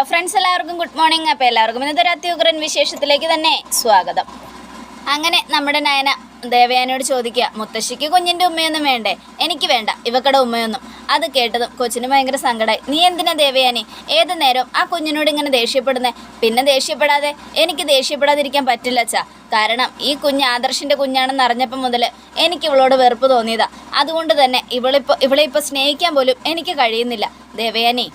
Friends എല്ലാവർക്കും good morning അപ്പോൾ എല്ലാവർക്കും ഇന്നത്തെ അത്യുഗ്രൻ വിശേഷത്തിലേക്ക് തന്നെ സ്വാഗതം. അങ്ങനെ നമ്മുടെ നയന ദേവയാനോട് ചോദിക്കുക മുത്തശ്ശിക്ക് കുഞ്ഞിന്റെ ഉമ്മയൊന്നും വേണ്ടേ? എനിക്ക് വേണ്ട. ഇവക്കടെ ഉമ്മയൊന്നും. അത് കേട്ടതും കൊച്ചിന് ഭയങ്കര സങ്കടമായി നീ എന്തിനാ ദേവയാനി? ഏത് നേരം ആ കുഞ്ഞിനോട് ഇങ്ങനെ ദേഷ്യപ്പെടുന്നത് പിന്നെ ദേഷ്യപ്പെടാതെ? എനിക്ക് ദേഷ്യപ്പെടാതിരിക്കാൻ പറ്റില്ല അച്ഛാ. കാരണം ഈ കുഞ്ഞ് ആദർശിന്റെ കുഞ്ഞാണെന്ന് അറിഞ്ഞപ്പം മുതൽ എനിക്ക് ഇവളോട് വെറുപ്പ് തോന്നിയതാ. അതുകൊണ്ട് തന്നെ ഇവളിപ്പോൾ ഇവളെ ഇപ്പോൾ സ്നേഹിക്കാൻ പോലും എനിക്ക് കഴിയുന്നില്ല. ദേവയാനി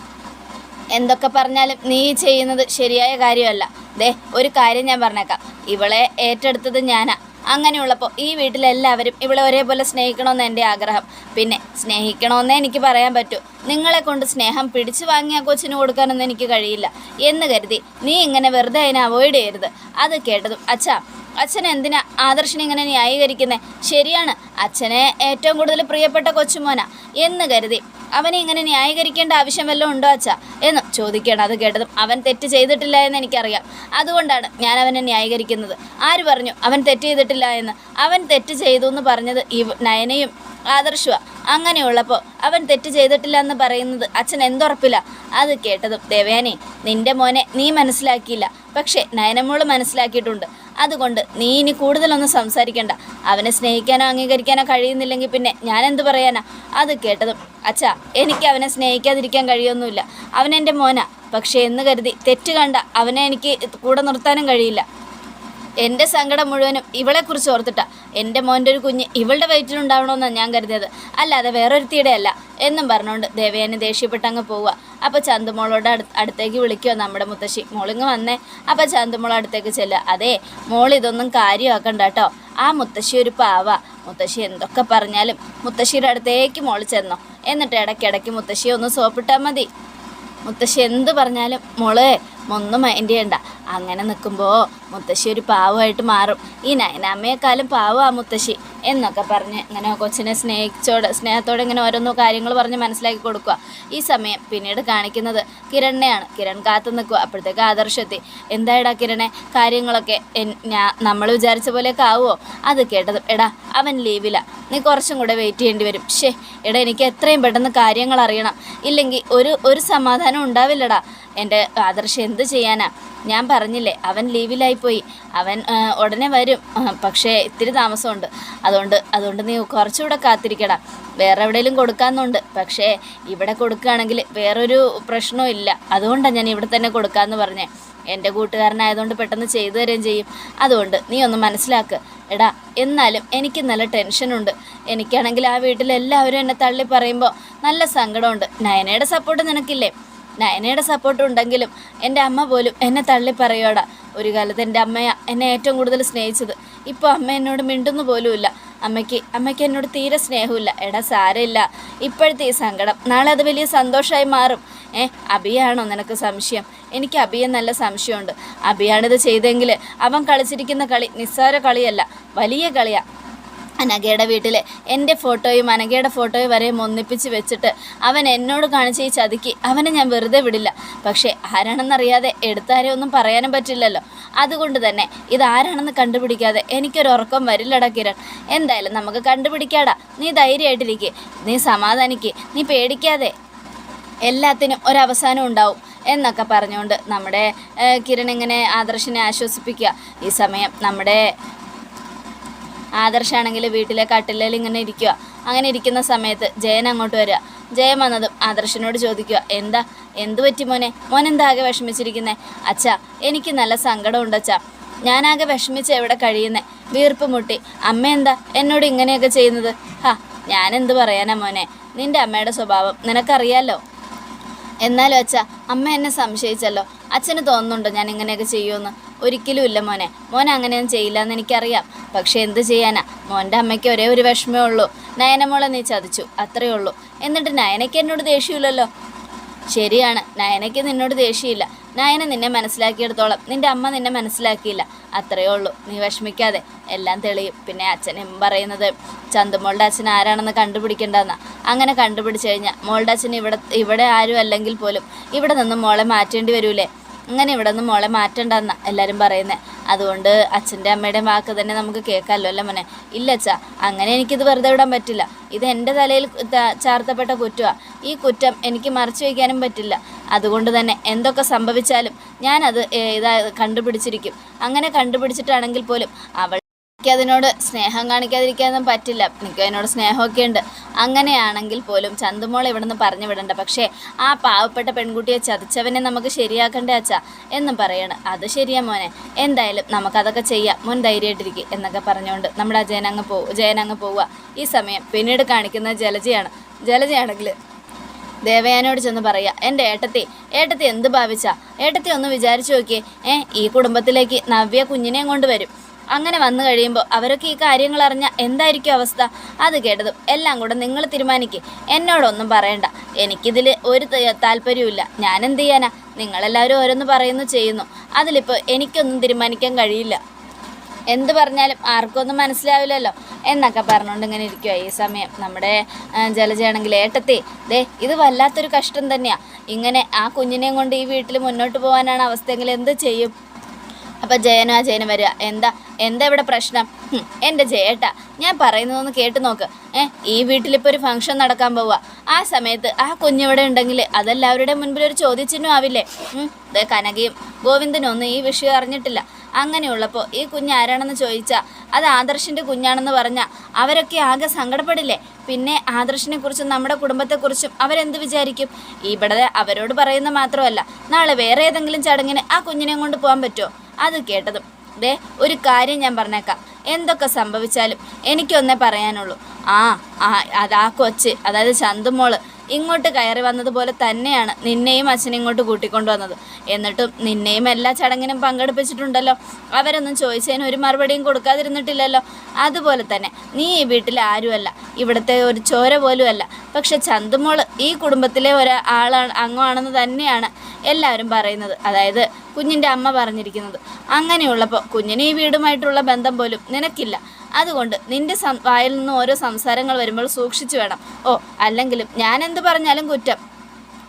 എന്തൊക്കെ പറഞ്ഞാലും നീ ചെയ്യുന്നത് ശരിയായ കാര്യമല്ല. ദേ ഒരു കാര്യം ഞാൻ പറഞ്ഞേക്കാം. ഇവളെ ഏറ്റെടുത്തത് ഞാനാ. അങ്ങനെയുള്ളപ്പോൾ ഈ വീട്ടിലെല്ലാവരും ഇവളെ ഒരേപോലെ സ്നേഹിക്കണമെന്ന് എന്റെ ആഗ്രഹം. പിന്നെ സ്നേഹിക്കണമെന്നേ എനിക്ക് പറയാൻ പറ്റൂ. നിങ്ങളെ കൊണ്ട് സ്നേഹം പിടിച്ചു വാങ്ങിയ കൊച്ചിന് കൊടുക്കാനൊന്നും എനിക്ക് കഴിയില്ല. എന്ന് കരുതി നീ ഇങ്ങനെ വെറുതെ അതിനെ അവോയ്ഡ് ചെയ്യരുത്. അത് കേട്ടതും അച്ഛാ അച്ഛൻ എന്തിനാ ആദർശനെ ഇങ്ങനെ ന്യായീകരിക്കുന്നത് ശരിയാണ് അച്ഛനെ ഏറ്റവും കൂടുതൽ പ്രിയപ്പെട്ട കൊച്ചുമോന. എന്ന് കരുതി അവനെ ഇങ്ങനെ ന്യായീകരിക്കേണ്ട ആവശ്യം വല്ലതും ഉണ്ടോ അച്ഛാ? എന്ന് ചോദിക്കണം അത് കേട്ടതും അവൻ തെറ്റ് ചെയ്തിട്ടില്ല എന്ന് എനിക്കറിയാം. അതുകൊണ്ടാണ് ഞാൻ അവനെ ന്യായീകരിക്കുന്നത്. ആര് പറഞ്ഞു? അവൻ തെറ്റ് ചെയ്തിട്ടില്ല എന്ന്. അവൻ തെറ്റ് ചെയ്തു എന്ന് പറഞ്ഞത് ഈ നയനയും ആദർശുവ. അങ്ങനെയുള്ളപ്പോൾ അവൻ തെറ്റ് ചെയ്തിട്ടില്ല എന്ന് പറയുന്നത് അച്ഛൻ എന്തുറപ്പില്ല അത് കേട്ടതും ദേവേനെ നിന്റെ മോനെ നീ മനസ്സിലാക്കിയില്ല. പക്ഷേ നയനമോൾ മനസ്സിലാക്കിയിട്ടുണ്ട്. അതുകൊണ്ട് നീ ഇനി കൂടുതലൊന്നും സംസാരിക്കണ്ട. അവനെ സ്നേഹിക്കാനോ അംഗീകരിക്കാനോ കഴിയുന്നില്ലെങ്കിൽ പിന്നെ ഞാൻ എന്ത് പറയാനാ? അത് കേട്ടതും അച്ഛാ എനിക്ക് അവനെ സ്നേഹിക്കാതിരിക്കാൻ കഴിയൊന്നുമില്ല. അവനെന്റെ മോനാ. പക്ഷേ എന്ന് കരുതി തെറ്റ് കണ്ട അവനെ എനിക്ക് കൂടെ നിർത്താനും കഴിയില്ല. എന്റെ സങ്കടം മുഴുവനും ഇവളെക്കുറിച്ച് ഓർത്തിട്ടാ. എന്റെ മോന്റെ ഒരു കുഞ്ഞ് ഇവളുടെ വയറ്റിലുണ്ടാവണമെന്നാണ് ഞാൻ കരുതിയത്. അല്ലാതെ വേറൊരുത്തിയുടെ അല്ല. എന്നും പറഞ്ഞുകൊണ്ട് ദേവയാനി ദേഷ്യപ്പെട്ട് അങ്ങ് പോവുക അപ്പോൾ ചന്തുമോളോട് അടുത്തേക്ക് വിളിക്കുക നമ്മുടെ മുത്തശ്ശി. മോളിങ്ങ് വന്നേ. അപ്പോൾ ചന്തുമോൾ അടുത്തേക്ക് ചെല്ലുക അതെ മോൾ ഇതൊന്നും കാര്യമാക്കണ്ട കേട്ടോ. ആ മുത്തശ്ശി ഒരു പാവ. മുത്തശ്ശി എന്തൊക്കെ പറഞ്ഞാലും മുത്തശ്ശിയുടെ അടുത്തേക്ക് മോൾ ചെന്നോ. എന്നിട്ട് ഇടയ്ക്കിടയ്ക്ക് മുത്തശ്ശിയെ ഒന്ന് സോപ്പിട്ടാൽ മതി. മുത്തശ്ശി എന്ത് പറഞ്ഞാലും മോൾ ഒന്നും മൈൻഡ് ചെയ്യണ്ട. അങ്ങനെ നിൽക്കുമ്പോൾ മുത്തശ്ശി ഒരു പാവമായിട്ട് മാറും. ഈ നയനാമ്മയെക്കാളും പാവമാണ് മുത്തശ്ശി. എന്നൊക്കെ പറഞ്ഞ് ഇങ്ങനെ കൊച്ചിനെ സ്നേഹിച്ചോട് സ്നേഹത്തോടെ ഇങ്ങനെ ഓരോന്നോ കാര്യങ്ങൾ പറഞ്ഞ് മനസ്സിലാക്കി കൊടുക്കുക. ഈ സമയം പിന്നീട് കാണിക്കുന്നത് കിരണിനെയാണ്. കിരൺ കാത്തു നിൽക്കുക. അപ്പോഴത്തേക്ക് ആദർശത്തി. എന്തായടാ കിരണെ കാര്യങ്ങളൊക്കെ ഞാൻ നമ്മൾ വിചാരിച്ച പോലെയൊക്കെ ആവുമോ അത് കേട്ടത് എടാ അവൻ ലീവില്ല നീ കുറച്ചും കൂടെ വെയിറ്റ് ചെയ്യേണ്ടി വരും. ഷേ എടാ എനിക്ക് എത്രയും പെട്ടെന്ന് കാര്യങ്ങൾ അറിയണം. ഇല്ലെങ്കിൽ ഒരു ഒരു സമാധാനം ഉണ്ടാവില്ലടാ. എന്റെ ആദർശം എന്ത് ചെയ്യാനാ? ഞാൻ പറഞ്ഞില്ലേ അവൻ ലീവിലായിപ്പോയി. അവൻ ഉടനെ വരും. പക്ഷേ ഇത്തിരി താമസമുണ്ട്. അതുകൊണ്ട് അതുകൊണ്ട് നീ കുറച്ചുകൂടെ കാത്തിരിക്കടാ. വേറെ എവിടെയെങ്കിലും കൊടുക്കാമെന്നുണ്ട് പക്ഷേ ഇവിടെ കൊടുക്കുകയാണെങ്കിൽ വേറൊരു പ്രശ്നവും ഇല്ല. അതുകൊണ്ടാണ് ഞാൻ ഇവിടെ തന്നെ കൊടുക്കാമെന്ന് പറഞ്ഞേ. എന്റെ കൂട്ടുകാരനായതുകൊണ്ട് പെട്ടെന്ന് ചെയ്തു തരുകയും ചെയ്യും. അതുകൊണ്ട് നീ ഒന്ന് മനസ്സിലാക്ക്. എടാ എന്നാലും എനിക്ക് നല്ല ടെൻഷനുണ്ട്. എനിക്കാണെങ്കിൽ ആ വീട്ടിലെല്ലാവരും എന്നെ തള്ളി പറയുമ്പോൾ നല്ല സങ്കടമുണ്ട്. നയനയുടെ സപ്പോർട്ട് നിനക്കില്ലേ? നയനയുടെ സപ്പോർട്ട് ഉണ്ടെങ്കിലും എന്റെ അമ്മ പോലും എന്നെ തള്ളി പറയോടാ ഒരു കാലത്ത് എന്റെ അമ്മയാ എന്നെ ഏറ്റവും കൂടുതൽ സ്നേഹിച്ചത്. ഇപ്പോൾ അമ്മ എന്നോട് മിണ്ടുന്നു പോലുമില്ല. അമ്മയ്ക്ക് അമ്മയ്ക്ക് എന്നോട് തീരെ സ്നേഹമില്ല. എടാ സാരമില്ല. ഇപ്പോഴത്തെ ഈ സങ്കടം നാളെ അത് വലിയ സന്തോഷമായി മാറും. ഏ അബിയാണോ നിനക്ക് സംശയം? എനിക്ക് അഭിയെ നല്ല സംശയമുണ്ട്. അഭിയാണിത് ചെയ്തെങ്കിൽ അവൻ കളിച്ചിരിക്കുന്ന കളി നിസ്സാര കളിയല്ല വലിയ കളിയാ. അനഘയുടെ വീട്ടിൽ എന്റെ ഫോട്ടോയും അനഘയുടെ ഫോട്ടോയും വരെയും ഒന്നിപ്പിച്ച് വെച്ചിട്ട് അവൻ എന്നോട് കാണിച്ച ഈ ചതിക്ക്. അവനെ ഞാൻ വെറുതെ വിടില്ല. പക്ഷേ ആരാണെന്നറിയാതെ എടുത്താരെ ഒന്നും പറയാനും പറ്റില്ലല്ലോ. അതുകൊണ്ട് തന്നെ ഇതാരാണെന്ന് കണ്ടുപിടിക്കാതെ എനിക്കൊരു ഉറക്കം വരില്ലടാ കിരൺ. എന്തായാലും നമുക്ക് കണ്ടുപിടിക്കാടാ. നീ ധൈര്യമായിട്ടിരിക്കെ. നീ സമാധാനിക്ക്. നീ പേടിക്കാതെ എല്ലാത്തിനും ഒരവസാനം ഉണ്ടാവും എന്നൊക്കെ പറഞ്ഞുകൊണ്ട് നമ്മുടെ കിരൺ ഇങ്ങനെ ആദർശിനെ ആശ്വസിപ്പിക്കുക. ഈ സമയം നമ്മുടെ ആദർശാണെങ്കിൽ വീട്ടിലെ കട്ടിലിൽ ഇങ്ങനെ ഇരിക്കുക. അങ്ങനെ ഇരിക്കുന്ന സമയത്ത് ജയൻ അങ്ങോട്ട് വരിക. ജയൻ വന്നതും ആദർശനോട് ചോദിക്കുക എന്താ? എന്തു പറ്റി മോനെ? ആകെ വിഷമിച്ചിരിക്കുന്നേ? അച്ഛാ എനിക്ക് നല്ല സങ്കടമുണ്ട് അച്ഛാ ഞാനാകെ വിഷമിച്ച് എവിടെ കഴിയുന്നേ? വീർപ്പ് മുട്ടി. അമ്മ എന്താ? എന്നോട് ഇങ്ങനെയൊക്കെ ചെയ്യുന്നത്? ഹാ ഞാനെന്ത് പറയാനാ മോനെ? നിന്റെ അമ്മയുടെ സ്വഭാവം നിനക്കറിയാലോ? എന്നാലും അച്ഛാ അമ്മ എന്നെ സംശയിച്ചല്ലോ. അച്ഛന് തോന്നുന്നുണ്ടോ ഞാൻ ഇങ്ങനെയൊക്കെ ചെയ്യുമെന്ന്? ഒരിക്കലും ഇല്ല മോനെ. മോൻ അങ്ങനെയൊന്നും ചെയ്യില്ല എന്ന് എനിക്കറിയാം. പക്ഷെ എന്ത് ചെയ്യാനാ? മോന്റെ അമ്മയ്ക്ക് ഒരേ ഒരു വിഷമേ ഉള്ളൂ. നയനമോളെ നീ ചതിച്ചു. അത്രയേ ഉള്ളൂ. എന്നിട്ട് നയനയ്ക്ക് എന്നോട് ദേഷ്യമില്ലല്ലോ? ശരിയാണ്. നയനയ്ക്ക് നിന്നോട് ദേഷ്യമില്ല. നയന നിന്നെ മനസ്സിലാക്കിയെടുത്തോളം. നിന്റെ അമ്മ നിന്നെ മനസ്സിലാക്കിയില്ല. അത്രയേ ഉള്ളൂ. നീ വിഷമിക്കാതെ. എല്ലാം തെളിയും. പിന്നെ അച്ഛനും പറയുന്നത് ചന്തുമോളുടെ അച്ഛൻ ആരാണെന്ന് കണ്ടുപിടിക്കേണ്ടെന്നാ. അങ്ങനെ കണ്ടുപിടിച്ച് കഴിഞ്ഞാൽ മോളുടെ അച്ഛൻ ഇവിടെ ഇവിടെ ആരും അല്ലെങ്കിൽ പോലും ഇവിടെ നിന്ന് മോളെ മാറ്റേണ്ടി വരൂലേ? അങ്ങനെ ഇവിടെ നിന്ന് മോളെ മാറ്റണ്ടെന്ന എല്ലാവരും പറയുന്നത് അതുകൊണ്ട് അച്ഛന്റെ അമ്മയുടെ വാക്ക് തന്നെ നമുക്ക് കേൾക്കാമല്ലോ അല്ലേ മോനെ? ഇല്ല അച്ഛാ അങ്ങനെ എനിക്കിത് വെറുതെ വിടാൻ പറ്റില്ല. ഇത് എന്റെ തലയിൽ ചാർത്തപ്പെട്ട കുറ്റമാണ് ഈ കുറ്റം എനിക്ക് മറച്ചു വയ്ക്കാനും പറ്റില്ല. അതുകൊണ്ട് തന്നെ എന്തൊക്കെ സംഭവിച്ചാലും ഞാനത് ഇതാ കണ്ടുപിടിച്ചിരിക്കും. അങ്ങനെ കണ്ടുപിടിച്ചിട്ടാണെങ്കിൽ പോലും അവൾ എനിക്ക് അതിനോട് സ്നേഹം കാണിക്കാതിരിക്കാനൊന്നും പറ്റില്ല. എനിക്ക് അതിനോട് സ്നേഹമൊക്കെ ഉണ്ട്. അങ്ങനെയാണെങ്കിൽ പോലും ചന്തുമോൾ ഇവിടെ നിന്ന് പറഞ്ഞു വിടണ്ട. പക്ഷേ ആ പാവപ്പെട്ട പെൺകുട്ടിയെ ചതിച്ചവനെ നമുക്ക് ശരിയാക്കണ്ടേ അച്ഛ? എന്നും പറയണം. അത് ശരിയാ മോനെ. എന്തായാലും നമുക്കതൊക്കെ ചെയ്യാം. മുൻ ധൈര്യമായിട്ടിരിക്കും എന്നൊക്കെ പറഞ്ഞുകൊണ്ട് നമ്മുടെ അജയൻ അങ്ങ് പോ ജയൻ അങ്ങ് പോവുക. ഈ സമയം പിന്നീട് കാണിക്കുന്നത് ജലജയാണ്. ജലജയാണെങ്കിൽ ദേവയാനോട് ചെന്ന് പറയുക എന്റെ ഏട്ടത്തി ഏട്ടത്തി എന്ത് ഭാവിച്ചാ? ഏട്ടത്തി ഒന്ന് വിചാരിച്ചു നോക്കിയേ. ഏ ഈ കുടുംബത്തിലേക്ക് നവ്യ കുഞ്ഞിനെയും കൊണ്ട് വരും അങ്ങനെ വന്നു കഴിയുമ്പോൾ അവരൊക്കെ ഈ കാര്യങ്ങൾ അറിഞ്ഞ എന്തായിരിക്കും അവസ്ഥ? അത് കേട്ടതും എല്ലാം കൂടെ നിങ്ങൾ തീരുമാനിക്കുക എന്നോടൊന്നും പറയണ്ട. എനിക്കിതിൽ ഒരു താല്പര്യവുമില്ല. ഞാൻ എന്ത് ചെയ്യാനാ? നിങ്ങളെല്ലാവരും ഓരോന്ന് പറയുന്നു ചെയ്യുന്നു. അതിലിപ്പോൾ എനിക്കൊന്നും തീരുമാനിക്കാൻ കഴിയില്ല. എന്ത് പറഞ്ഞാലും ആർക്കൊന്നും മനസ്സിലാവില്ലല്ലോ. എന്നൊക്കെ പറഞ്ഞുകൊണ്ട് ഇങ്ങനെ ഇരിക്കുക ഈ സമയം. നമ്മുടെ ജലജയാണെങ്കിൽ ഏട്ടത്തി ദേ ഇത് വല്ലാത്തൊരു കഷ്ടം തന്നെയാണ് ഇങ്ങനെ ആ കുഞ്ഞിനെയും കൊണ്ട് ഈ വീട്ടിൽ മുന്നോട്ട് പോകാനാണ് അവസ്ഥയെങ്കിൽ എന്ത് ചെയ്യും? അപ്പം ജയനും ആ ജയനും വരിക. എന്താ എന്താ ഇവിടെ പ്രശ്നം? എന്റെ ജയേട്ടാ ഞാൻ പറയുന്നതൊന്ന് കേട്ട് നോക്ക്. ഏ ഈ വീട്ടിലിപ്പോൾ ഒരു ഫംഗ്ഷൻ നടക്കാൻ പോവുക ആ സമയത്ത് ആ കുഞ്ഞിവിടെ ഉണ്ടെങ്കിൽ അതെല്ലാവരുടെ മുൻപിൽ ഒരു ചോദ്യചിഹ്നം ആവില്ലേ? ദേ കനകയും ഗോവിന്ദനും ഒന്നും ഈ വിഷയം അറിഞ്ഞിട്ടില്ല. അങ്ങനെയുള്ളപ്പോൾ ഈ കുഞ്ഞ് ആരാണെന്ന് ചോദിച്ചാൽ അത് ആദർശിന്റെ കുഞ്ഞാണെന്ന് പറഞ്ഞാൽ അവരൊക്കെ ആകെ സങ്കടപ്പെടില്ലേ? പിന്നെ ആദർശിനെ കുറിച്ചും നമ്മുടെ കുടുംബത്തെക്കുറിച്ചും അവരെന്ത് വിചാരിക്കും? ഇവിടെ അവരോട് പറയുന്ന മാത്രമല്ല നാളെ വേറെ ഏതെങ്കിലും ചടങ്ങിന് ആ കുഞ്ഞിനെയും കൊണ്ട് പോകാൻ പറ്റുമോ അത് കേട്ടതും. ദേ ഒരു കാര്യം ഞാൻ പറഞ്ഞേക്കാം. എന്തൊക്കെ സംഭവിച്ചാലും എനിക്കൊന്നേ പറയാനുള്ളൂ. ആ ആ അതാ കൊച്ച് അതായത് ചന്തുമോൾ. ഇങ്ങോട്ട് കയറി വന്നതുപോലെ തന്നെയാണ് നിന്നെയും അച്ഛനെ ഇങ്ങോട്ട് കൂട്ടിക്കൊണ്ടു വന്നത്. എന്നിട്ടും നിന്നെയും എല്ലാ ചടങ്ങിനും പങ്കെടുപ്പിച്ചിട്ടുണ്ടല്ലോ. അവരൊന്നും ചോദിച്ചതിന് ഒരു മറുപടിയും കൊടുക്കാതിരുന്നിട്ടില്ലല്ലോ. അതുപോലെ തന്നെ നീ ഈ വീട്ടിൽ ആരുമല്ല. ഇവിടുത്തെ ഒരു ചോര പോലും അല്ല പക്ഷെ ചന്തുമോൾ ഈ കുടുംബത്തിലെ ഒരാളാണ് അംഗമാണെന്ന് തന്നെയാണ് എല്ലാവരും പറയുന്നത്. അതായത് കുഞ്ഞിന്റെ അമ്മ പറഞ്ഞിരിക്കുന്നത്. അങ്ങനെയുള്ളപ്പോൾ കുഞ്ഞിന് ഈ വീടുമായിട്ടുള്ള ബന്ധം പോലും നിനക്കില്ല. അതുകൊണ്ട് നിന്റെ വായിൽ നിന്ന് ഓരോ സംസാരങ്ങൾ വരുമ്പോൾ സൂക്ഷിച്ചു വേണം. ഓ അല്ലെങ്കിലും ഞാൻ എന്ത് പറഞ്ഞാലും കുറ്റം.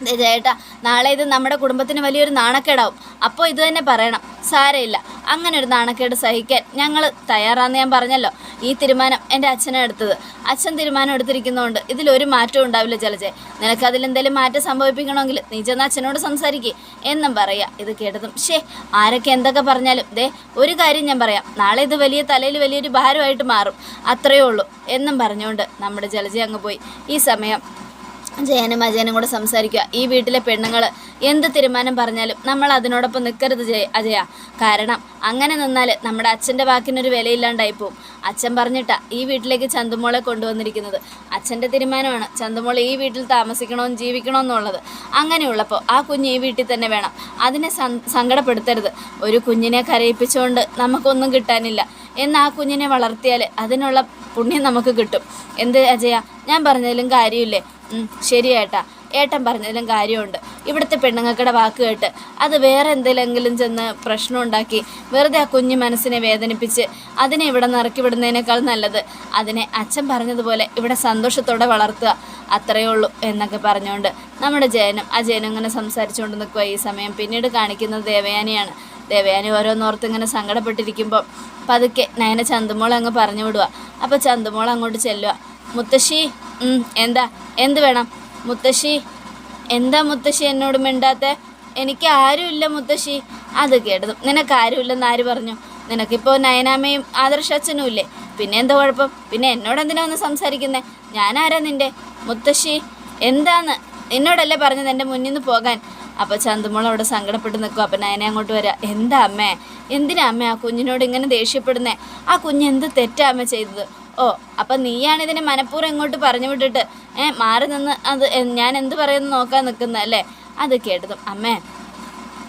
ചേട്ടാ നാളെ ഇത് നമ്മുടെ കുടുംബത്തിന് വലിയൊരു നാണക്കേടാവും. അപ്പോൾ ഇത് തന്നെ പറയണം. സാരമില്ല അങ്ങനെ ഒരു നാണക്കേട് സഹിക്കാൻ ഞങ്ങൾ തയ്യാറാന്ന് ഞാൻ പറഞ്ഞല്ലോ. ഈ തീരുമാനം എന്റെ അച്ഛനെടുത്തത് അച്ഛൻ തീരുമാനം എടുത്തിരിക്കുന്നതുകൊണ്ട് ഇതിലൊരു മാറ്റവും ഉണ്ടാവില്ല ജലജെ. നിനക്ക് അതിലെന്തെങ്കിലും മാറ്റം സംഭവിപ്പിക്കണമെങ്കിൽ നീ ചെന്ന് അച്ഛനോട് സംസാരിക്കേ. എന്നും പറയുക ഇത് കേട്ടതും ഷേ ആരൊക്കെ എന്തൊക്കെ പറഞ്ഞാലും ദേ ഒരു കാര്യം ഞാൻ പറയാം. നാളെ ഇത് വലിയ തലയിൽ വലിയൊരു ഭാരമായിട്ട് മാറും. അത്രയേ ഉള്ളൂ. എന്നും പറഞ്ഞുകൊണ്ട് നമ്മുടെ ജലജ അങ്ങ് പോയി. ഈ സമയം ജയനും അജയനും കൂടെ സംസാരിക്കുക. ഈ വീട്ടിലെ പെണ്ണുങ്ങൾ എന്ത് തീരുമാനം പറഞ്ഞാലും നമ്മൾ അതിനോടൊപ്പം നിൽക്കരുത് ജയ അജയ. കാരണം അങ്ങനെ നിന്നാൽ നമ്മുടെ അച്ഛന്റെ വാക്കിനൊരു വിലയില്ലാണ്ടായി പോവും. അച്ഛൻ പറഞ്ഞിട്ടാ ഈ വീട്ടിലേക്ക് ചന്തുമോളെ കൊണ്ടുവന്നിരിക്കുന്നത്. അച്ഛന്റെ തീരുമാനമാണ് ചന്തുമോൾ ഈ വീട്ടിൽ താമസിക്കണമെന്ന് ജീവിക്കണമെന്നുള്ളത് അങ്ങനെയുള്ളപ്പോൾ ആ കുഞ്ഞ് ഈ വീട്ടിൽ തന്നെ വേണം. അതിനെ സങ്കടപ്പെടുത്തരുത്. ഒരു കുഞ്ഞിനെ കരയിപ്പിച്ചുകൊണ്ട് നമുക്കൊന്നും കിട്ടാനില്ല. എന്ന് ആ കുഞ്ഞിനെ വളർത്തിയാൽ അതിനുള്ള പുണ്യം നമുക്ക് കിട്ടും. എന്ത് അജയ? ഞാൻ പറഞ്ഞതിലും കാര്യമില്ലേ? ശരി ഏട്ടാ ഏട്ടൻ പറഞ്ഞതിലും കാര്യമുണ്ട്. ഇവിടുത്തെ പെണ്ണുങ്ങൾക്കുടെ വാക്ക് കേട്ട് അത് വേറെ എന്തെങ്കിലും ചെന്ന് പ്രശ്നം ഉണ്ടാക്കി വെറുതെ ആ കുഞ്ഞു മനസ്സിനെ വേദനിപ്പിച്ച് അതിനെ ഇവിടെ നിന്ന് ഇറക്കി വിടുന്നതിനേക്കാൾ നല്ലത് അതിനെ അച്ഛൻ പറഞ്ഞതുപോലെ ഇവിടെ സന്തോഷത്തോടെ വളർത്തുക. അത്രയേ ഉള്ളൂ എന്നൊക്കെ പറഞ്ഞുകൊണ്ട് നമ്മുടെ ജയനും ആ ജയനും ഇങ്ങനെ സംസാരിച്ചുകൊണ്ട് നിൽക്കുക ഈ സമയം. പിന്നീട് കാണിക്കുന്നത് ദേവയാനിയാണ്. ദേവയാനി ഓരോന്നോർത്ത് ഇങ്ങനെ സങ്കടപ്പെട്ടിരിക്കുമ്പോൾ പതുക്കെ നയന ചന്തുമോൾ അങ്ങ് പറഞ്ഞു വിടുക അപ്പോൾ ചന്തുമോൾ അങ്ങോട്ട് ചെല്ലുക മുത്തശ്ശി എന്താ? എന്ത് വേണം? മുത്തശ്ശി എന്താ മുത്തശ്ശി എന്നോട് മിണ്ടാത്ത? എനിക്ക് ആരുമില്ല മുത്തശ്ശി. അത് കേട്ടതും നിനക്ക് ആരുമില്ലെന്ന് ആര് പറഞ്ഞു? നിനക്കിപ്പോൾ നയനാമയും ആദർശ അച്ഛനും ഇല്ലേ? പിന്നെ എന്താ കുഴപ്പം? പിന്നെ എന്നോട് എന്തിനാ ഒന്ന് സംസാരിക്കുന്നേ? ഞാനാരാ നിന്റെ മുത്തശ്ശി എന്താന്ന്? എന്നോടല്ലേ പറഞ്ഞത് എന്റെ മുന്നിൽ നിന്ന് പോകാൻ. അപ്പോൾ ചന്തുമോൾ അവിടെ സങ്കടപ്പെട്ട് നിൽക്കും അപ്പം നയനെ അങ്ങോട്ട് വരാം. എന്താ അമ്മേ? എന്തിനാ അമ്മേ ആ കുഞ്ഞിനോട് ഇങ്ങനെ ദേഷ്യപ്പെടുന്നേ? ആ കുഞ്ഞ് എന്ത് തെറ്റാ അമ്മ ചെയ്തത്? ഓ അപ്പം നീയാണ് ഇതിനെ മനഃപൂർവം ഇങ്ങോട്ട് പറഞ്ഞു വിട്ടിട്ട് ഏ മാറി നിന്ന് അത് ഞാൻ എന്ത് പറയുന്നു നോക്കാൻ നിൽക്കുന്നത് അല്ലേ? അത് കേട്ടതും അമ്മേ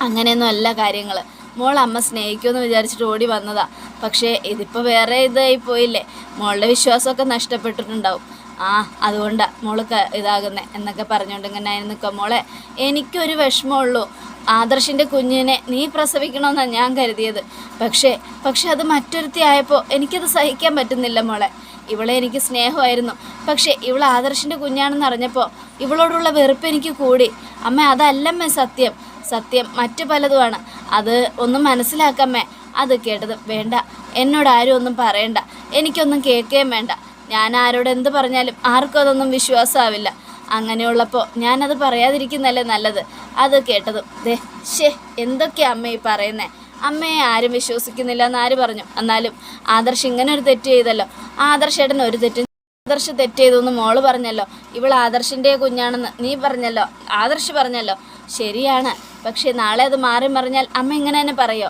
അങ്ങനെയൊന്നും അല്ല കാര്യങ്ങൾ മോൾ അമ്മ സ്നേഹിക്കുമെന്ന് വിചാരിച്ചിട്ട് ഓടി വന്നതാ. പക്ഷേ ഇതിപ്പോൾ വേറെ ഇതായി പോയില്ലേ? മോളുടെ വിശ്വാസമൊക്കെ നഷ്ടപ്പെട്ടിട്ടുണ്ടാവും. ആ അതുകൊണ്ടാണ് ക ഇതാകുന്നത് എന്നൊക്കെ പറഞ്ഞുകൊണ്ട് ഇങ്ങനെ നിൽക്കുക മോളെ എനിക്കൊരു വിഷമമുള്ളൂ ആദർശിന്റെ കുഞ്ഞിനെ നീ പ്രസവിക്കണമെന്നാണ് ഞാൻ കരുതിയത്. പക്ഷേ പക്ഷെ അത് മറ്റൊരുത്തി ആയപ്പോൾ എനിക്കത് സഹിക്കാൻ പറ്റുന്നില്ല മോളെ. ഇവളെ എനിക്ക് സ്നേഹമായിരുന്നു. പക്ഷേ ഇവൾ ആദർശിന്റെ കുഞ്ഞാണെന്ന് അറിഞ്ഞപ്പോൾ ഇവളോടുള്ള വെറുപ്പ് എനിക്ക് കൂടി. അമ്മ അതല്ലമ്മേ സത്യം. സത്യം മറ്റു പലതുമാണ്. അത് ഒന്ന് മനസ്സിലാക്കമ്മേ. അത് കേട്ടത് വേണ്ട. എന്നോട് ആരും ഒന്നും പറയണ്ട. എനിക്കൊന്നും കേൾക്കുകയും വേണ്ട. ഞാൻ ആരോട് എന്ത് പറഞ്ഞാലും ആർക്കും അതൊന്നും വിശ്വാസമാവില്ല. അങ്ങനെയുള്ളപ്പോൾ ഞാനത് പറയാതിരിക്കുന്നല്ലേ നല്ലത്? അത് കേട്ടതും ദേ ഷേ എന്തൊക്കെയാ അമ്മ ഈ പറയുന്നേ? അമ്മയെ ആരും വിശ്വസിക്കുന്നില്ല എന്ന് ആര് പറഞ്ഞു? എന്നാലും ആദർശ് ഇങ്ങനെ ഒരു തെറ്റ് ചെയ്തല്ലോ. ആദർശേട്ടൻ ഒരു തെറ്റും ആദർശ് തെറ്റ് ചെയ്തു എന്ന് മോൾ പറഞ്ഞല്ലോ. ഇവൾ ആദർശിന്റെ കുഞ്ഞാണെന്ന് നീ പറഞ്ഞല്ലോ. ആദർശ് പറഞ്ഞല്ലോ. ശരിയാണ്. പക്ഷേ നാളെ അത് മാറി മറിഞ്ഞാൽ അമ്മ ഇങ്ങനെ തന്നെ പറയോ?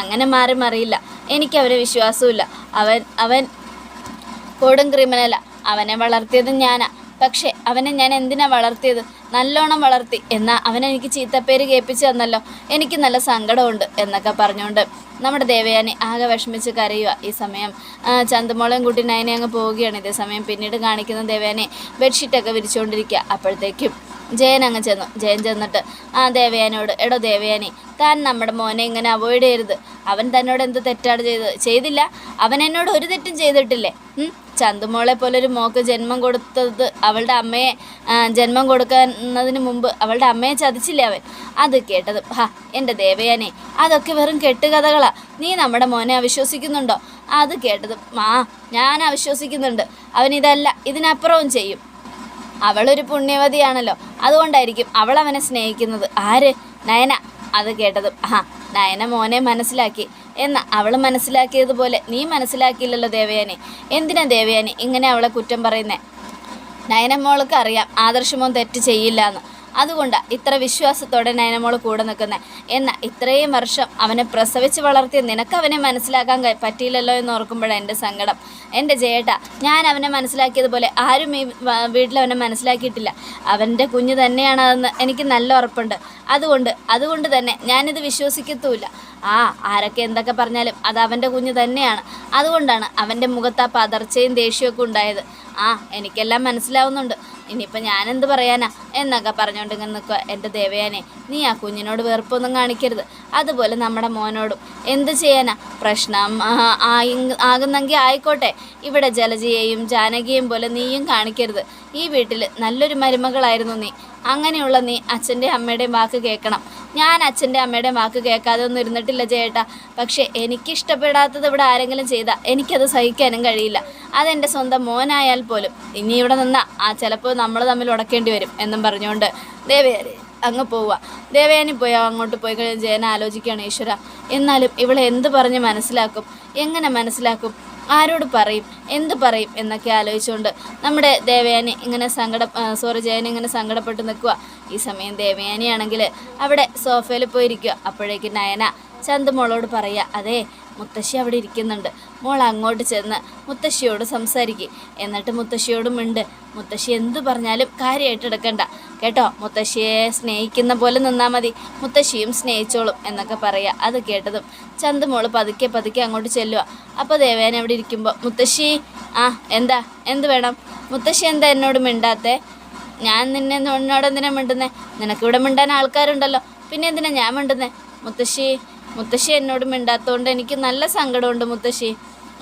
അങ്ങനെ മാറി മറിയില്ല. എനിക്ക് അവരെ വിശ്വാസമില്ല അവൻ അവൻ കൊടും ക്രിമിനല. അവനെ വളർത്തിയത് ഞാനാ. പക്ഷേ അവനെ ഞാൻ എന്തിനാ വളർത്തിയത്? നല്ലോണം വളർത്തി. എന്നാ അവനെനിക്ക് ചീത്തപ്പേര് കേൾപ്പിച്ചു തന്നല്ലോ. എനിക്ക് നല്ല സങ്കടമുണ്ട് എന്നൊക്കെ പറഞ്ഞുകൊണ്ട് നമ്മുടെ ദേവയാനി ആകെ വിഷമിച്ച് കരയുക ഈ സമയം. ചന്തമോളയും കൂട്ടി നയനെ അങ്ങ് പോവുകയാണ് ഇതേ സമയം. പിന്നീട് കാണിക്കുന്ന ദേവയാനെ ബെഡ്ഷീറ്റൊക്കെ വിരിച്ചുകൊണ്ടിരിക്കുക. അപ്പോഴത്തേക്കും ജയൻ അങ്ങ് ചെന്നു. ജയൻ ചെന്നിട്ട് ആ ദേവയാനിയോട് എടോ ദേവയാനി താൻ നമ്മുടെ മോനെ ഇങ്ങനെ അവോയ്ഡ് ചെയ്യരുത്. അവൻ തന്നോട് എന്ത് തെറ്റാണ് ചെയ്തത്? ചെയ്തില്ല. അവൻ എന്നോട് ഒരു തെറ്റും ചെയ്തിട്ടില്ലേ? ചന്തുമോളെ പോലെ ഒരു മോക്ക് ജന്മം കൊടുത്തത് അവളുടെ അമ്മയെ ജന്മം കൊടുക്കുന്നതിന് മുമ്പ് അവളുടെ അമ്മയെ ചതിച്ചില്ലേ അവൻ? അത് കേട്ടത് ഹാ എന്റെ ദേവയാനെ അതൊക്കെ വെറും കെട്ടുകഥകളാ. നീ നമ്മുടെ മോനെ അവിശ്വസിക്കുന്നുണ്ടോ? അത് കേട്ടത് മാ ഞാൻ അവിശ്വസിക്കുന്നുണ്ട്. അവൻ ഇതല്ല ഇതിനപ്പുറവും ചെയ്യും. അവളൊരു പുണ്യവതിയാണല്ലോ. അതുകൊണ്ടായിരിക്കും അവൾ അവനെ സ്നേഹിക്കുന്നത്. ആര്? നയന. അത് കേട്ടത്. ആ നയന മോനെ മനസ്സിലാക്കി. എന്ന അവൾ മനസ്സിലാക്കിയതുപോലെ നീ മനസ്സിലാക്കിയില്ലല്ലോ ദേവയാനി. എന്തിനാ ദേവയാനി ഇങ്ങനെ അവളെ കുറ്റം പറയുന്നേ? നയനമോൾക്ക് അറിയാം ആദർശമോൻ തെറ്റ് ചെയ്യില്ല എന്ന് അതുകൊണ്ടാണ് ഇത്ര വിശ്വാസത്തോടെ നയനമോൾ കൂടെ നിൽക്കുന്നത് എന്നാൽ ഇത്രയും വർഷം അവനെ പ്രസവിച്ച് വളർത്തിയ നിനക്ക് അവനെ മനസ്സിലാക്കാൻ പറ്റിയില്ലല്ലോ എന്ന് ഓർക്കുമ്പോഴാണ് എന്റെ സങ്കടം. എന്റെ ജേട്ട ഞാൻ അവനെ മനസ്സിലാക്കിയതുപോലെ ആരും ഈ വീട്ടിൽ അവനെ മനസ്സിലാക്കിയിട്ടില്ല. അവന്റെ കുഞ്ഞ് തന്നെയാണ് അതെന്ന് എനിക്ക് നല്ല ഉറപ്പുണ്ട്. അതുകൊണ്ട് അതുകൊണ്ട് തന്നെ ഞാനിത് വിശ്വസിക്കത്തുമില്ല. ആ ആരൊക്കെ എന്തൊക്കെ പറഞ്ഞാലും അത് അവന്റെ കുഞ്ഞ് തന്നെയാണ്. അതുകൊണ്ടാണ് അവന്റെ മുഖത്ത് ആ പതർച്ചയും ദേഷ്യമൊക്കെ ഉണ്ടായത്. ആ എനിക്കെല്ലാം മനസ്സിലാവുന്നുണ്ട്. ഇനിയിപ്പോൾ ഞാനെന്ത് പറയാനാ? എന്നൊക്കെ പറഞ്ഞുകൊണ്ട് ഇങ്ങനെ നിൽക്കുക എന്റെ ദേവയാനെ നീ ആ കുഞ്ഞിനോട് വെറുപ്പൊന്നും കാണിക്കരുത്. അതുപോലെ നമ്മുടെ മോനോടും. എന്ത് ചെയ്യാനാ? പ്രശ്നം ആകുന്നെങ്കിൽ ആയിക്കോട്ടെ. ഇവിടെ ജലജയെയും ജാനകിയെയും പോലെ നീയും കാണിക്കരുത്. ഈ വീട്ടിൽ നല്ലൊരു മരുമകളായിരുന്നു നീ. അങ്ങനെയുള്ള നീ അച്ഛന്റെ അമ്മയുടെയും വാക്ക് കേൾക്കണം. ഞാൻ അച്ഛന്റെ അമ്മയുടെയും വാക്ക് കേൾക്കാതെ ഒന്നും ഇരുന്നിട്ടില്ല ചേട്ടാ പക്ഷേ എനിക്കിഷ്ടപ്പെടാത്തത് ഇവിടെ ആരെങ്കിലും ചെയ്താൽ എനിക്കത് സഹിക്കാനും കഴിയില്ല. അതെന്റെ സ്വന്തം മോനായാൽ പോലും ഇനി ഇവിടെ നിന്നാൽ ആ ചിലപ്പോൾ നമ്മൾ തമ്മിൽ ഉടക്കേണ്ടി വരും എന്നും പറഞ്ഞുകൊണ്ട് ദേവയാനി അങ്ങ് പോവുക. ദേവയാനി പോയി അങ്ങോട്ട് പോയി കഴിഞ്ഞ് ജയന ആലോചിക്കുകയാണ് ഈശ്വര എന്നാലും ഇവളെ എന്ത് പറഞ്ഞ് മനസ്സിലാക്കും? എങ്ങനെ മനസ്സിലാക്കും? ആരോട് പറയും? എന്ത് പറയും? എന്നൊക്കെ ആലോചിച്ചുകൊണ്ട് നമ്മുടെ ദേവയാനി ഇങ്ങനെ സങ്കട സോറി ജയൻ ഇങ്ങനെ സങ്കടപ്പെട്ട് നിൽക്കുക ഈ സമയം ദേവയാനിയാണെങ്കിൽ അവിടെ സോഫയിൽ പോയിരിക്കുക അപ്പോഴേക്കും നയന ചന്തുമോളോട് പറയുക അതെ മുത്തശ്ശി അവിടെ ഇരിക്കുന്നുണ്ട്. മോൾ അങ്ങോട്ട് ചെന്ന് മുത്തശ്ശിയോട് സംസാരിക്കും. എന്നിട്ട് മുത്തശ്ശിയോടും ഉണ്ട് മുത്തശ്ശി എന്ത് പറഞ്ഞാലും കാര്യമായിട്ട് എടുക്കണ്ട. കേട്ടോ? മുത്തശ്ശിയെ സ്നേഹിക്കുന്ന പോലെ നിന്നാൽ മതി. മുത്തശ്ശിയും സ്നേഹിച്ചോളും എന്നൊക്കെ പറയുക അത് കേട്ടതും മോൾ പതുക്കെ പതുക്കെ അങ്ങോട്ട് ചെല്ലുക അപ്പോൾ ദേവേന അവിടെ ഇരിക്കുമ്പോൾ മുത്തശ്ശി ആ എന്താ? എന്ത് വേണം? മുത്തശ്ശി എന്താ എന്നോട് മിണ്ടാത്തെ? ഞാൻ നിന്നെ എന്നോട് എന്തിനാ മിണ്ടുന്നേ? നിനക്കിവിടെ മിണ്ടാൻ ആൾക്കാരുണ്ടല്ലോ. പിന്നെ എന്തിനാ ഞാൻ മിണ്ടുന്നേ? മുത്തശ്ശി മുത്തശ്ശി എന്നോട് മിണ്ടാത്തതുകൊണ്ട് എനിക്ക് നല്ല സങ്കടമുണ്ട് മുത്തശ്ശി.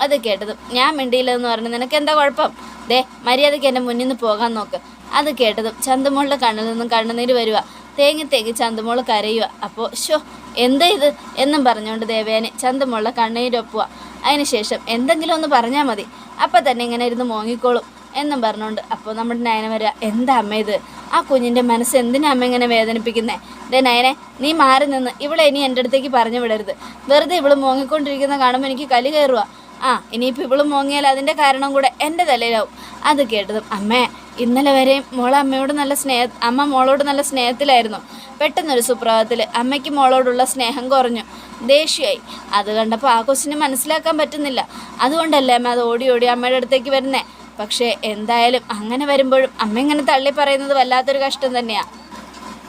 അത് കേട്ടതും. ഞാൻ മിണ്ടിയില്ലെന്ന് പറഞ്ഞു നിനക്ക് എന്താ കുഴപ്പം? ദേ മര്യാദയ്ക്ക് എന്റെ മുന്നിൽ നിന്ന് പോകാൻ നോക്ക്. അത് കേട്ടതും ചന്തമോളുടെ കണ്ണിൽ നിന്നും കണ്ണുനീര് വരിക തേങ്ങി തേങ്ങി ചന്തമോൾ കരയുക അപ്പോൾ ഷോ എന്താ ഇത്? എന്നും പറഞ്ഞുകൊണ്ട് ദേവേനെ ചന്തമോളുടെ കണ്ണീരൊപ്പുക അതിനുശേഷം എന്തെങ്കിലും ഒന്ന് പറഞ്ഞാൽ മതി. അപ്പം തന്നെ ഇങ്ങനെ ഇരുന്ന് മോങ്ങിക്കോളും എന്നും പറഞ്ഞുകൊണ്ട് അപ്പോൾ നമ്മുടെ നയന വരിക എന്താ അമ്മ ഇത്? ആ കുഞ്ഞിന്റെ മനസ്സ് എന്തിനാ അമ്മ ഇങ്ങനെ വേദനിപ്പിക്കുന്നേ? ദേ നയനെ നീ മാറി നിന്ന്. ഇവളെ ഇനി എന്റെ അടുത്തേക്ക് പറഞ്ഞു വിടരുത്. വെറുതെ ഇവൾ മോങ്ങിക്കൊണ്ടിരിക്കുന്ന കാണുമ്പോൾ എനിക്ക് കലി കയറുക ആ ഇനിയിപ്പോൾ ഇവളും മോങ്ങിയാൽ അതിന്റെ കാരണം കൂടെ എന്റെ തലയിലാവും. അത് കേട്ടതും അമ്മേ ഇന്നലെ വരെയും മോളെ അമ്മയോട് നല്ല സ്നേഹ അമ്മ മോളോട് നല്ല സ്നേഹത്തിലായിരുന്നു. പെട്ടെന്നൊരു സുപ്രഭാതത്തിൽ അമ്മയ്ക്ക് മോളോടുള്ള സ്നേഹം കുറഞ്ഞു. ദേഷ്യമായി. അത് കണ്ടപ്പോൾ ആ കൊച്ചിന് മനസ്സിലാക്കാൻ പറ്റുന്നില്ല. അതുകൊണ്ടല്ലേ അമ്മ അത് ഓടി ഓടി അമ്മയുടെ അടുത്തേക്ക് വരുന്നേ? പക്ഷേ എന്തായാലും അങ്ങനെ വരുമ്പോഴും അമ്മ ഇങ്ങനെ തള്ളി പറയുന്നത് വല്ലാത്തൊരു കഷ്ടം തന്നെയാണ്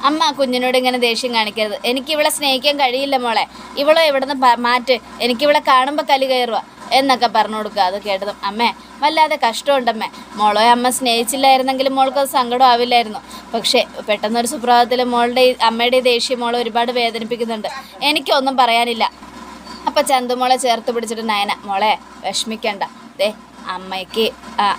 അമ്മ കുഞ്ഞിനോട് ഇങ്ങനെ ദേഷ്യം കാണിക്കരുത്. എനിക്ക് ഇവളെ സ്നേഹിക്കാൻ കഴിയില്ല മോളെ. ഇവളെ ഇവിടുന്ന് മാറ്റ്. എനിക്കിവളെ കാണുമ്പോൾ കലി കയറുക എന്നൊക്കെ പറഞ്ഞു കൊടുക്കുക. അത് കേട്ടതും അമ്മേ വല്ലാതെ കഷ്ടമുണ്ടമ്മേ. മോളെ അമ്മ സ്നേഹിച്ചില്ലായിരുന്നെങ്കിൽ മോൾക്ക് അത് സങ്കടം ആവില്ലായിരുന്നു. പക്ഷേ പെട്ടെന്നൊരു സുപ്രഭാതത്തിൽ മോളുടെ അമ്മയുടെ ദേഷ്യം മോളെ ഒരുപാട് വേദനിപ്പിക്കുന്നുണ്ട്. എനിക്കൊന്നും പറയാനില്ല. അപ്പം ചന്തുമോളെ ചേർത്ത് പിടിച്ചിട്ട് നയന മോളെ വിഷമിക്കണ്ട. ദേ അമ്മയ്ക്ക്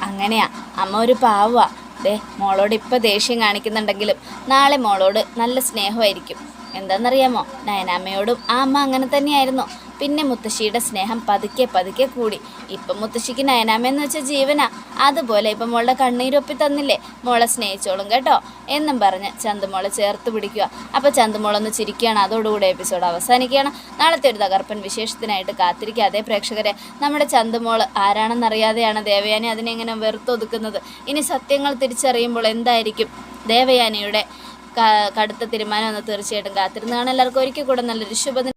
അങ്ങനെയാ. അമ്മ ഒരു പാവുവാ. ദേ മോളോട് ഇപ്പം ദേഷ്യം കാണിക്കുന്നുണ്ടെങ്കിലും നാളെ മോളോട് നല്ല സ്നേഹമായിരിക്കും. എന്താണെന്നറിയാമോ നയനാമ്മയോടും ആ അമ്മ അങ്ങനെ തന്നെയായിരുന്നു. പിന്നെ മുത്തശ്ശിയുടെ സ്നേഹം പതുക്കെ പതുക്കെ കൂടി. ഇപ്പം മുത്തശ്ശിക്ക് നയനാമെന്ന് വെച്ച ജീവനാ. അതുപോലെ ഇപ്പം മോളുടെ കണ്ണീരൊപ്പി തന്നില്ലേ? മോളെ സ്നേഹിച്ചോളും കേട്ടോ. എന്നും പറഞ്ഞ് ചന്തുമോളെ ചേർത്ത് പിടിക്കുക. അപ്പോൾ ചന്തുമോളൊന്ന് ചിരിക്കുകയാണ്. അതോടുകൂടി എപ്പിസോഡ് അവസാനിക്കുകയാണ്. നാളത്തെ ഒരു തകർപ്പൻ വിശേഷത്തിനായിട്ട് കാത്തിരിക്കാതെ പ്രേക്ഷകരെ നമ്മുടെ ചന്തുമോൾ ആരാണെന്നറിയാതെയാണ് ദേവയാനി അതിനെ ഇങ്ങനെ വെറുത്തൊതുക്കുന്നത്? ഇനി സത്യങ്ങൾ തിരിച്ചറിയുമ്പോൾ എന്തായിരിക്കും? ദേവയാനിയുടെ കടുത്ത തീരുമാനം എന്ന് തീർച്ചയായിട്ടും കാത്തിരുന്നതാണ്. എല്ലാവർക്കും ഒരിക്കൽ കൂടെ നല്ലൊരു ശുഭദിനം.